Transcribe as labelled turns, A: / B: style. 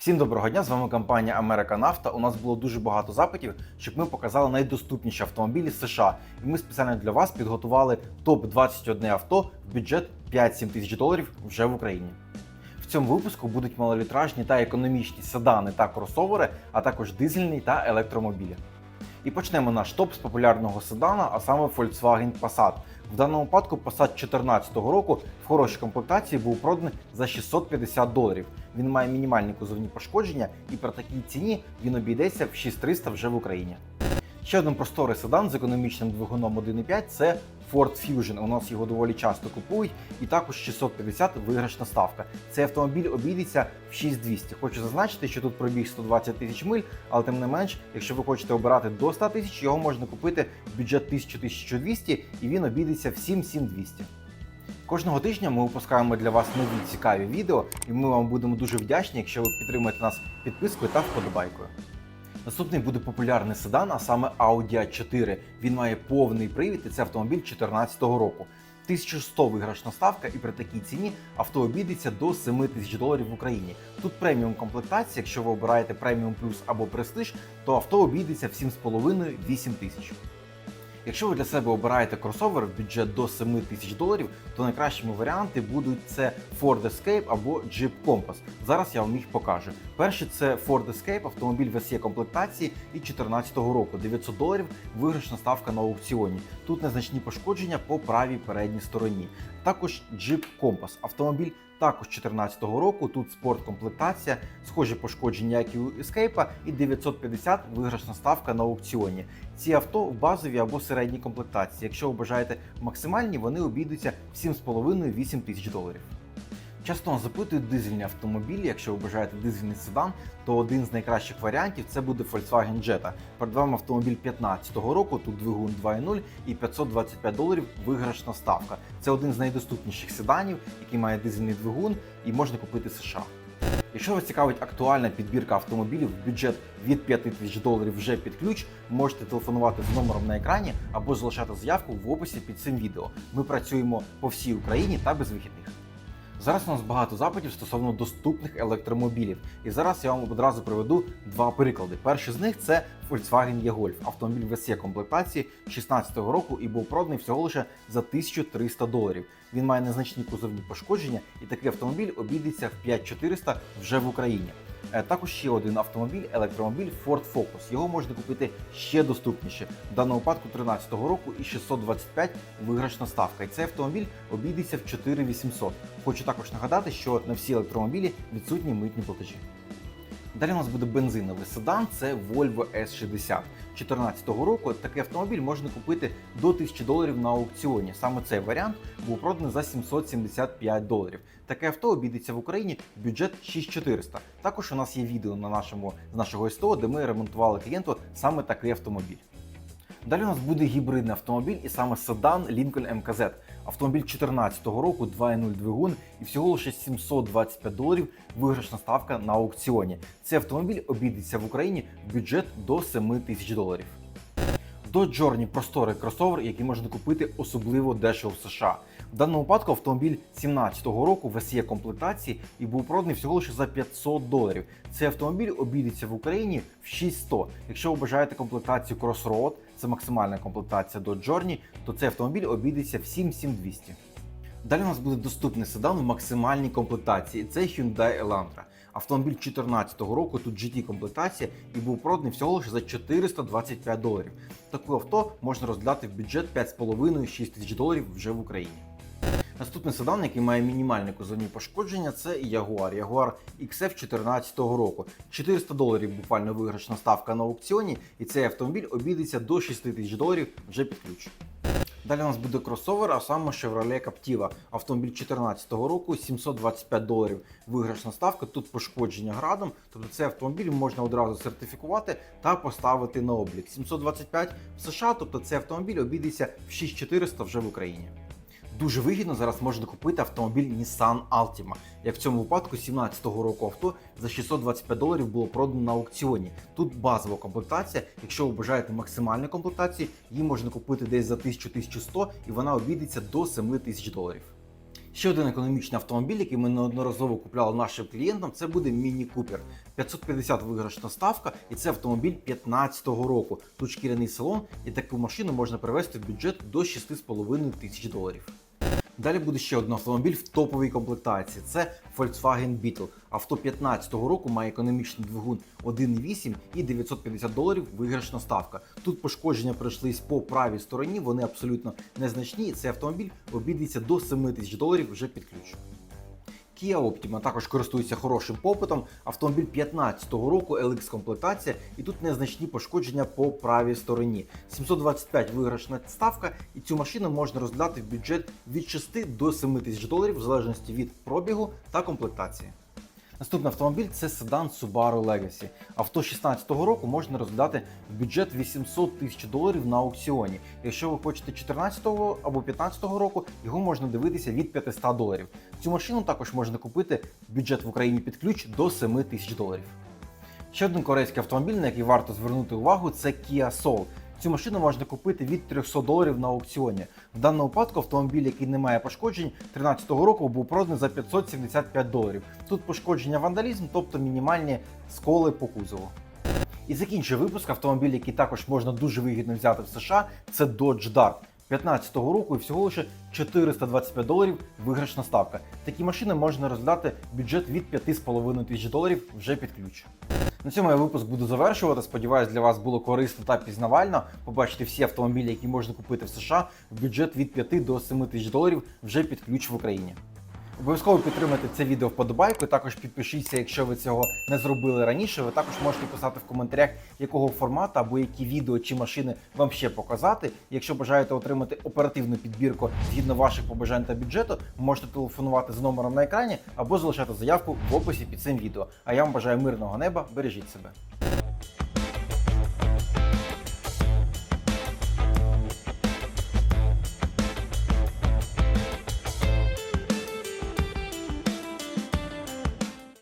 A: Всім доброго дня! З вами компанія Америка Нафта. У нас було дуже багато запитів, щоб ми показали найдоступніші автомобілі США. І ми спеціально для вас підготували топ 21 авто в бюджет 5-7 тисяч доларів вже в Україні. В цьому випуску будуть малолітражні та економічні седани та кросовери, а також дизельні та електромобілі. І почнемо наш топ з популярного седана, а саме Volkswagen Passat. В даному випадку Passat 2014 року в хорошій комплектації був проданий за 650 доларів. Він має мінімальні кузовні пошкодження, і при такій ціні він обійдеться в 6300 вже в Україні. Ще один просторий седан з економічним двигуном 1.5 це Ford Fusion. У нас його доволі часто купують, і також 650 виграшна ставка. Цей автомобіль обійдеться в 6200. Хочу зазначити, що тут пробіг 120 тисяч миль, але тим не менш, якщо ви хочете обирати до 100 тисяч, його можна купити в бюджет 1000-1200 і він обійдеться в 7-7200. Кожного тижня ми випускаємо для вас нові цікаві відео, і ми вам будемо дуже вдячні, якщо ви підтримаєте нас підпискою та вподобайкою. Наступний буде популярний седан, а саме Audi A4. Він має повний привід, і це автомобіль 2014 року. 1100 виграшна ставка, і при такій ціні авто обійдеться до 7 тисяч доларів в Україні. Тут преміум комплектація. Якщо ви обираєте преміум плюс або престиж, то авто обійдеться в 7,5-8 тисяч. Якщо ви для себе обираєте кросовер в бюджет до 7 тисяч доларів, то найкращими варіанти будуть це Ford Escape або Jeep Compass. Зараз я вам їх покажу. Перший це Ford Escape, автомобіль в SE комплектації і 2014 року. 900 доларів виграшна ставка на аукціоні. Тут незначні пошкодження по правій передній стороні. Також Jeep Compass, автомобіль також 2014 року. Тут спорткомплектація, схожі пошкодження, як і у Escape, і 950 виграшна ставка на аукціоні. Ці авто в базовій або середній комплектації. Якщо ви бажаєте максимальні, вони обійдуться в 7,5-8 тисяч доларів. Часто запитують дизельні автомобілі. Якщо ви бажаєте дизельний седан, то один з найкращих варіантів це буде Volkswagen Jetta. Перед вами автомобіль 2015 року, тут двигун 2.0 і 525 доларів виграшна ставка. Це один з найдоступніших седанів, який має дизельний двигун і можна купити США. Якщо вас цікавить актуальна підбірка автомобілів бюджет від 5 тисяч доларів вже під ключ, можете телефонувати з номером на екрані або залишати заявку в описі під цим відео. Ми працюємо по всій Україні та без вихідних. Зараз у нас багато запитів стосовно доступних електромобілів, і зараз я вам одразу приведу два приклади. Перший з них це Volkswagen E-Golf, автомобіль в SE комплектації 2016 року і був проданий всього лише за 1300 доларів. Він має незначні кузовні пошкодження, і такий автомобіль обійдеться в 5400 вже в Україні. Е, Також ще один автомобіль, електромобіль Ford Focus. Його можна купити ще доступніше. В даному випадку 2013 року і 625 виграшна ставка. І цей автомобіль обійдеться в 4800. Хочу також нагадати, що на всі електромобілі відсутні митні платежі. Далі у нас буде бензиновий седан, це Volvo S60. 2014 року такий автомобіль можна купити до 1000 доларів на аукціоні. Саме цей варіант був проданий за 775 доларів. Таке авто обійдеться в Україні бюджет 6400. Також у нас є відео на нашому з нашого СТО, де ми ремонтували клієнту саме такий автомобіль. Далі у нас буде гібридний автомобіль, і саме седан Lincoln MKZ. Автомобіль 2014 року, 2.0 двигун і всього лише 725 доларів виграшна ставка на аукціоні. Цей автомобіль обійдеться в Україні в бюджет до 7 тисяч доларів. Dodge Джорні – просторий кросовер, який можна купити особливо дешево в США. В даному випадку автомобіль 2017 року в SE комплектації і був проданий всього лише за 500 доларів. Цей автомобіль обійдеться в Україні в 6100. Якщо ви бажаєте комплектацію Crossroad, це максимальна комплектація до Journey, то цей автомобіль обійдеться в 77200. Далі у нас буде доступний седан в максимальній комплектації. Це Hyundai Elantra. Автомобіль 2014 року, тут GT комплектація і був проданий всього лише за 425 доларів. Таке авто можна розглядати в бюджет 5,5-6 тисяч доларів вже в Україні. Наступний седан, який має мінімальне кузовні пошкодження, це Jaguar. Jaguar XF 2014 року. 400 доларів буквально виграшна ставка на аукціоні, і цей автомобіль обійдеться до 6 тисяч доларів вже під ключ. Далі у нас буде кросовер, а саме Chevrolet Captiva. Автомобіль 2014 року, 725 доларів виграшна ставка. Тут пошкодження градом. Тобто цей автомобіль можна одразу сертифікувати та поставити на облік. 725 в США, тобто цей автомобіль обійдеться в 6400 вже в Україні. Дуже вигідно зараз можна купити автомобіль Nissan Altima. Як в цьому випадку 17-го року авто за 625 доларів було продано на аукціоні. Тут базова комплектація. Якщо ви бажаєте максимальної комплектації, її можна купити десь за 1000-1100 і вона обійдеться до 7 тисяч доларів. Ще один економічний автомобіль, який ми неодноразово купляли нашим клієнтам, це буде Міні Купер. 550 виграшна ставка, і це автомобіль 15-го року. Тут шкіряний салон, і таку машину можна привезти в бюджет до 6,5 тисяч доларів. Далі буде ще один автомобіль в топовій комплектації. Це Volkswagen Beetle. Авто 15-го року має економічний двигун 1.8 і 950 доларів виграшна ставка. Тут пошкодження пройшлись по правій стороні, вони абсолютно незначні. Цей автомобіль обійдеться до 7 тисяч доларів вже під ключ. Kia Optima також користується хорошим попитом. Автомобіль 15-го року, LX комплектація, і тут незначні пошкодження по правій стороні. 725 виграшна ставка, і цю машину можна розглядати в бюджет від 6 до 7 тисяч доларів, в залежності від пробігу та комплектації. Наступний автомобіль це седан Subaru Legacy. Авто 16-го року можна розглядати в бюджет 800 тисяч доларів на аукціоні. Якщо ви хочете 14-го або 15-го року, його можна дивитися від 500 доларів. Цю машину також можна купити в бюджет в Україні під ключ до 7 тисяч доларів. Ще один корейський автомобіль, на який варто звернути увагу, це Kia Soul. Цю машину можна купити від 300 доларів на аукціоні. В даному випадку автомобіль, який не має пошкоджень, 2013 року був проданий за 575 доларів. Тут пошкодження вандалізм, тобто мінімальні сколи по кузову. І закінчує випуск автомобіль, який також можна дуже вигідно взяти в США. Це Dodge Dart. 15-го року і всього лише 425 доларів виграшна ставка. Такі машини можна роздати бюджет від 5,5 тисяч доларів вже під ключ. На цьому я випуск буду завершувати. Сподіваюсь, для вас було корисно та пізнавально. Побачити всі автомобілі, які можна купити в США в бюджет від 5 до 7 тисяч доларів вже під ключ в Україні. Обов'язково підтримайте це відео вподобайку. Також підпишіться, якщо ви цього не зробили раніше. Ви також можете писати в коментарях, якого формату або які відео чи машини вам ще показати. Якщо бажаєте отримати оперативну підбірку згідно ваших побажань та бюджету, можете телефонувати за номером на екрані або залишати заявку в описі під цим відео. А я вам бажаю мирного неба, бережіть себе.